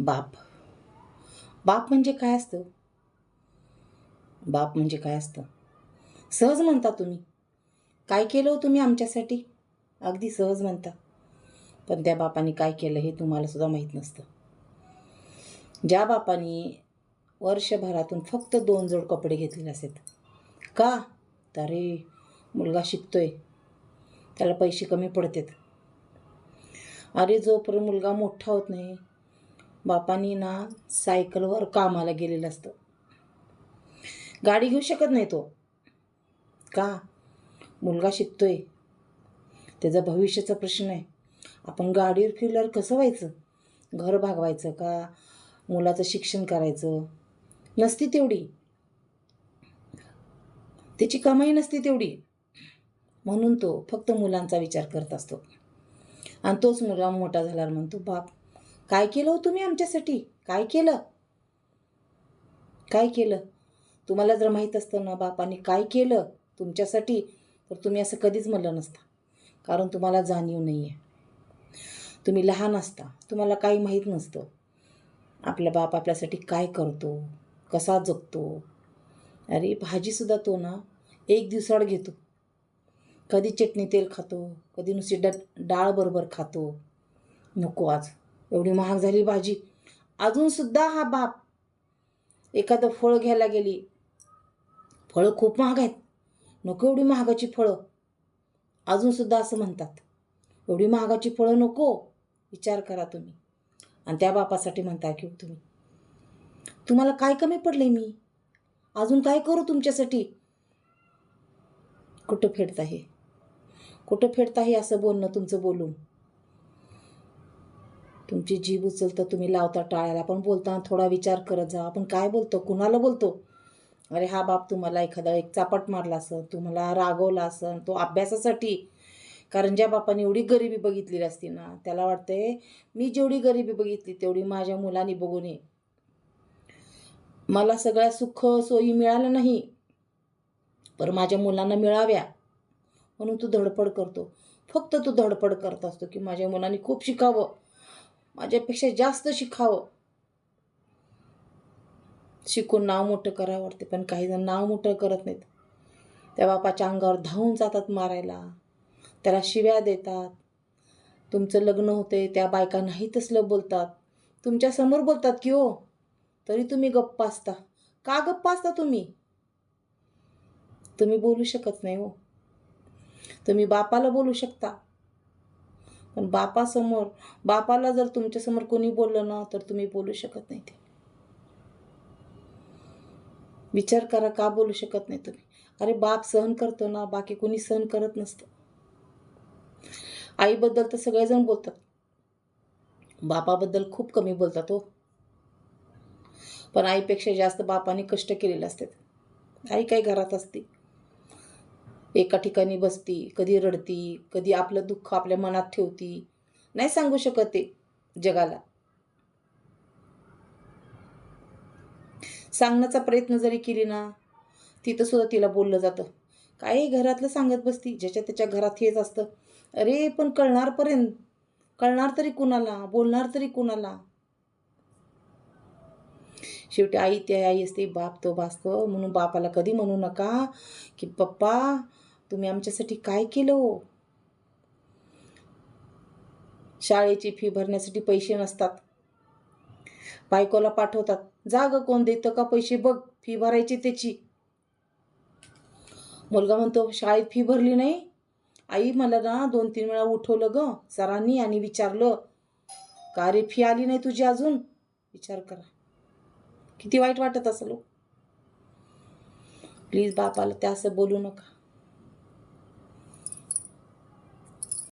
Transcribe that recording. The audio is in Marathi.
बाप. बाप म्हणजे काय असतं? बाप म्हणजे काय असतं? सहज म्हणता तुम्ही. काय केलं हो तुम्ही आमच्यासाठी? अगदी सहज म्हणता. पण त्या बापाने काय केलं हे तुम्हाला सुद्धा माहीत नसतं. ज्या बापाने वर्षभरातून फक्त दोन जोड कपडे घेतलेले असतात का? तर अरे मुलगा शिकतोय. त्याला पैसे कमी पडतात. अरे जोपर्यंत मुलगा मोठा होत नाही बापानी ना सायकलवर कामाला गेलेलं असतं. गाडी घेऊ शकत नाही तो. का? मुलगा शिकतोय. त्याचा भविष्याचा प्रश्न आहे. आपण गाडीवर फिरल्यावर कसं व्हायचं? घर भागवायचं का? मुलाचं शिक्षण करायचं? नसती तेवढी. त्याची कमाई नसती तेवढी. म्हणून तो फक्त मुलांचा विचार करत असतो. आणि तोच मुलगा मोठा झाल्यावर म्हणतो बाप काय केलं हो तुम्ही आमच्यासाठी? काय केलं? काय केलं? तुम्हाला जर माहीत असतं ना बापाने काय केलं तुमच्यासाठी तर तुम्ही असं कधीच म्हणलं नसता. कारण तुम्हाला जाणीव नाही आहे तुम्ही लहान असता. तुम्हाला काही माहीत नसतं. आपला बाप आपल्यासाठी काय करतो? कसा जगतो? अरे भाजीसुद्धा तो ना एक दिवसाड घेतो. कधी चटणी तेल खातो कधी नुसती ड डाळ बरोबर खातो. नको आज. एवढी महाग झाली भाजी. अजूनसुद्धा हा बाप एखादं फळ घ्यायला गेली. फळं खूप महाग आहेत. नको एवढी महागाची फळं. अजूनसुद्धा असं म्हणतात. एवढी महागाची फळं नको विचार करा तुम्ही. आणि त्या बापासाठी म्हणता की तुम्ही. तुम्हाला काय कमी पडले मी? अजून काय करू तुमच्यासाठी? कुठं फेडता हे? कुठं फेडता हे असं बोलणं तुमचं बोलून? तुमची जीभ उचलतं तुम्ही लावता टाळ्याला. पण बोलताना थोडा विचार करत जा. आपण काय बोलतो? कुणाला बोलतो? अरे हा बाप तुम्हाला एखादा एक चापट मारला असं तुम्हाला रागवला असं तो अभ्यासासाठी. कारण ज्या बापाने एवढी गरिबी बघितलेली असती ना त्याला वाटते मी जेवढी गरिबी बघितली तेवढी माझ्या मुलांनी बघू नये मला सगळ्या सुख सोयी मिळाल्या नाही. पर माझ्या मुलांना मिळाव्या. म्हणून तू धडपड करतो. फक्त तू धडपड करत असतो की माझ्या मुलांनी खूप शिकावं. माझ्यापेक्षा जास्त शिकावं शिकून नाव मोठं करावं वाटते पण काही जण नाव मोठं करत नाहीत. त्या बापाच्या अंगावर धावून जातात मारायला. त्याला शिव्या देतात. तुमचं लग्न होते त्या बायका नाही तसलं बोलतात. तुमच्यासमोर बोलतात की हो तरी तुम्ही गप्प असता का गप्प असता तुम्ही? तुम्ही बोलू शकत नाही हो. तुम्ही बापाला बोलू शकता. पण बापासमोर बापाला जर तुमच्यासमोर कोणी बोललं ना तर तुम्ही बोलू शकत नाही ते. विचार करा का बोलू शकत नाही तुम्ही? अरे बाप सहन करतो ना बाकी कोणी सहन करत नसतं. आईबद्दल तर सगळेजण बोलतात. बापाबद्दल खूप कमी बोलतात हो. पण आईपेक्षा जास्त बापाने कष्ट केलेले असतात. आई काही घरात असते? एका ठिकाणी बसती कधी रडती कधी आपलं दुःख आपल्या मनात ठेवती. नाही सांगू शकत ते जगाला. सांगण्याचा प्रयत्न जरी केली ना तिथं सुद्धा तिला बोललं जातं. काय घरातलं सांगत बसती? ज्याच्या त्याच्या घरात हेच असतं. अरे पण कळणारपर्यंत कळणार तरी कुणाला बोलणार तरी कुणाला? शेवटी आई ते आई असते बाप तो भासतो म्हणून बापाला कधी म्हणू नका की पप्पा तुम्ही आमच्यासाठी काय केलं हो? शाळेची फी भरण्यासाठी पैसे नसतात. बायकोला पाठवतात. जा ग कोण देतं का पैसे बघ फी भरायची त्याची. मुलगा म्हणतो शाळेत फी भरली नाही. आई मला ना दोन तीन वेळा उठवलं ग सरांनी आणि विचारलं का रे फी आली नाही तुझी अजून? विचार करा. किती वाईट वाटत असलो हो. प्लीज बापाला त्या असं बोलू नका.